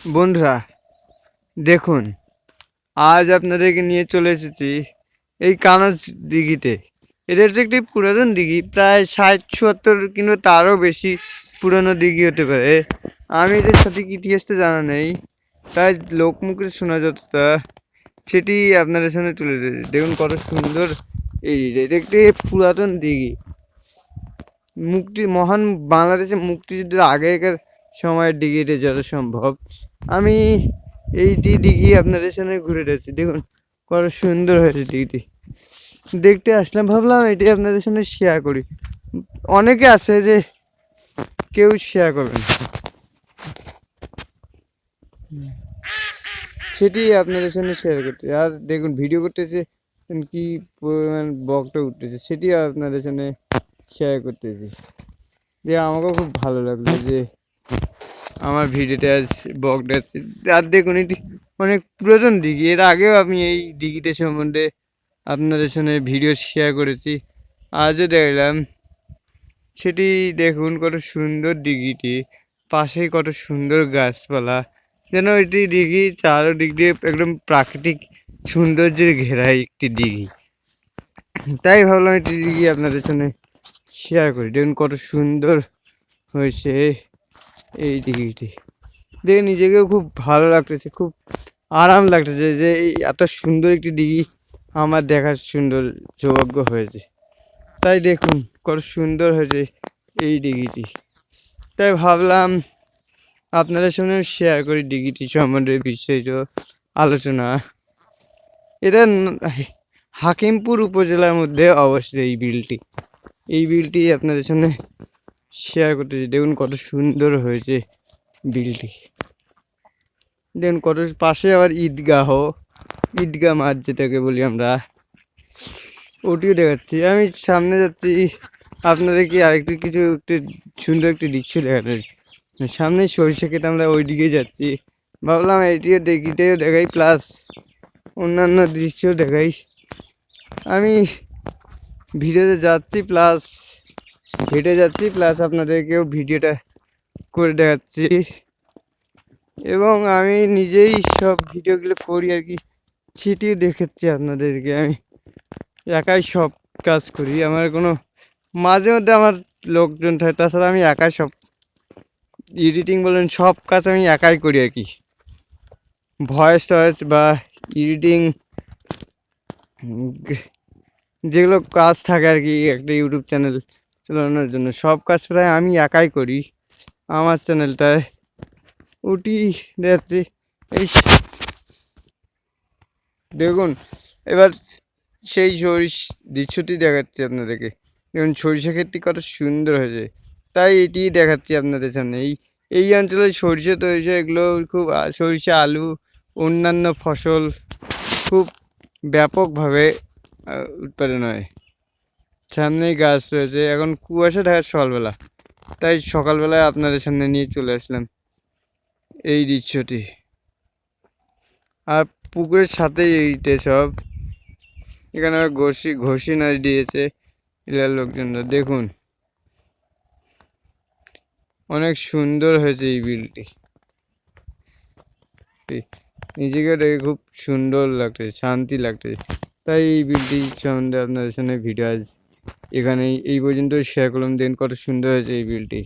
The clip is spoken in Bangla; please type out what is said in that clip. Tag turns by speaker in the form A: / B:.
A: বন্ধুরা, দেখুন, আজ আপনাদেরকে নিয়ে চলে এসেছি এই কানজ দিঘিতে। এটা হচ্ছে একটি পুরাতন দিঘি, প্রায় ষাট চুয়াত্তর কিংবা তারও বেশি পুরনো দিঘি হতে পারে। আমি এটার সঠিক ইতিহাসটা জানা নেই, তাই লোকমুখে শোনা যতটা, সেটি আপনাদের সামনে তুলে ধরেছি। দেখুন কত সুন্দর এই এটা একটি পুরাতন দিঘি। মুক্তি, মহান বাংলাদেশের মুক্তিযুদ্ধের আগেকার সময়ের ডিগ্রিতে যত সম্ভব আমি এইটি ডিগ্রি আপনাদের সামনে ঘুরে যাচ্ছি দেখুন, কত সুন্দর হয়েছে দিঘিটি দেখতে আসলাম, ভাবলাম এটি আপনাদের সামনে শেয়ার করি। অনেকে আছে যে কেউ শেয়ার করবেন সেটি আপনাদের সামনে শেয়ার করতে। আর দেখুন ভিডিও করতেছে কি পরিমাণ বকটা উঠতেছে। সেটি আপনাদের সামনে শেয়ার করতেছি। যে আমাকেও খুব ভালো লাগল যে আমার ভিডিওতে আজ আসছে। আর দেখুন, এটি অনেক পুরাতন দিঘি। এর আগেও আমি এই দিঘিটা সম্বন্ধে আপনাদের সঙ্গে ভিডিও শেয়ার করেছি। আজও দেখলাম, সেটি দেখুন কত সুন্দর দিঘিটি। পাশেই কত সুন্দর গাছপালা। যেন এটি দিঘি চারোদিক দিয়ে একদম প্রাকৃতিক সৌন্দর্যের ঘেরা একটি দিঘি। তাই ভাবলাম এটি দিঘি আপনাদের সঙ্গে শেয়ার করি। দেখুন কত সুন্দর হয়েছে। এই দিঘিটি দেখে নিজেকেও খুব ভালো লাগতেছে, খুব আরাম লাগতেছে যে এত সুন্দর একটি দিঘি আমার দেখার সুন্দর সৌভাগ্য হয়েছে। তাই দেখুন, কত সুন্দর হয়েছে এই দিঘিটি। তাই ভাবলাম আপনাদের সঙ্গে শেয়ার করি দিঘিটি সম্বন্ধে বিস্তারিত আলোচনা। এটা হাকিমপুর উপজেলার মধ্যে অবস্থিত এই বিলটি। এই বিলটি আপনাদের সামনে শেয়ার করতেছি দেখুন কত সুন্দর হয়েছে বিলটি। দেখুন কত পাশে আবার ঈদগাহ ঈদগাহ মাঠ যেটাকে বলি আমরা, ওটিও দেখাচ্ছি। আমি সামনে যাচ্ছি, আপনাদের কি আরেকটু কিছু একটু সুন্দর একটি দৃশ্য দেখাতে সামনে সরিষা কেটে আমরা ওই দিকে যাচ্ছি। ভাবলাম এটিও দেখিতেও দেখাই প্লাস অন্যান্য দৃশ্য দেখাই। আমি ভিডিওতে যাচ্ছি প্লাস হেঁটে যাচ্ছি প্লাস আপনাদেরকেও ভিডিওটা করে দেখাচ্ছি। এবং আমি নিজেই সব ভিডিওগুলো করি আর কি, সেটিও দেখাচ্ছি আপনাদেরকে আমি। একাই সব কাজ করি, আমার কোনো মাঝে মধ্যে আমার লোকজন থাকে, তাছাড়া আমি একাই সব এডিটিং বলেন, সব কাজ আমি একাই করি আর কি। ভয়েস টয়েস বা এডিটিং যেগুলো কাজ থাকে আর কি একটা ইউটিউব চ্যানেল চালানোর জন্য। সব কাজ প্রায় আমি একাই করি। আমার চ্যানেলটায়। উটি যাচ্ছি। এই দেখুন, এবার সেই সরিষ দৃশ্যটি দেখাচ্ছি আপনাদেরকে। দেখুন, সরিষা ক্ষেতটি কত সুন্দর হয়েছে। তাই এটি দেখাচ্ছি আপনাদের সামনে। এই এই অঞ্চলে সরিষা টরিষা এগুলো খুব সরিষা, আলু, অন্যান্য ফসল খুব ব্যাপকভাবে উৎপাদন হয়। সামনেই গাছ রয়েছে, এখন কুয়াশা ঢাকা সকালবেলা। তাই সকালবেলায় আপনাদের সামনে নিয়ে চলে আসলাম এই দৃশ্যটি। আর পুকুরের সাথেই এইটা সব। এখানে ঘষি ঘষি নাচ দিয়েছে এলাকার লোকজনরা। দেখুন, অনেক সুন্দর হয়েছে এই বিলটি। নিজেকে দেখে খুব সুন্দর লাগতেছে শান্তি লাগতেছে তাই এই বিলটি সম্বন্ধে আপনাদের সামনে ভিডিও আজ এখানেই এই পর্যন্ত শেয়ার করলাম। দেন কত সুন্দর হয়েছে এই বিলটি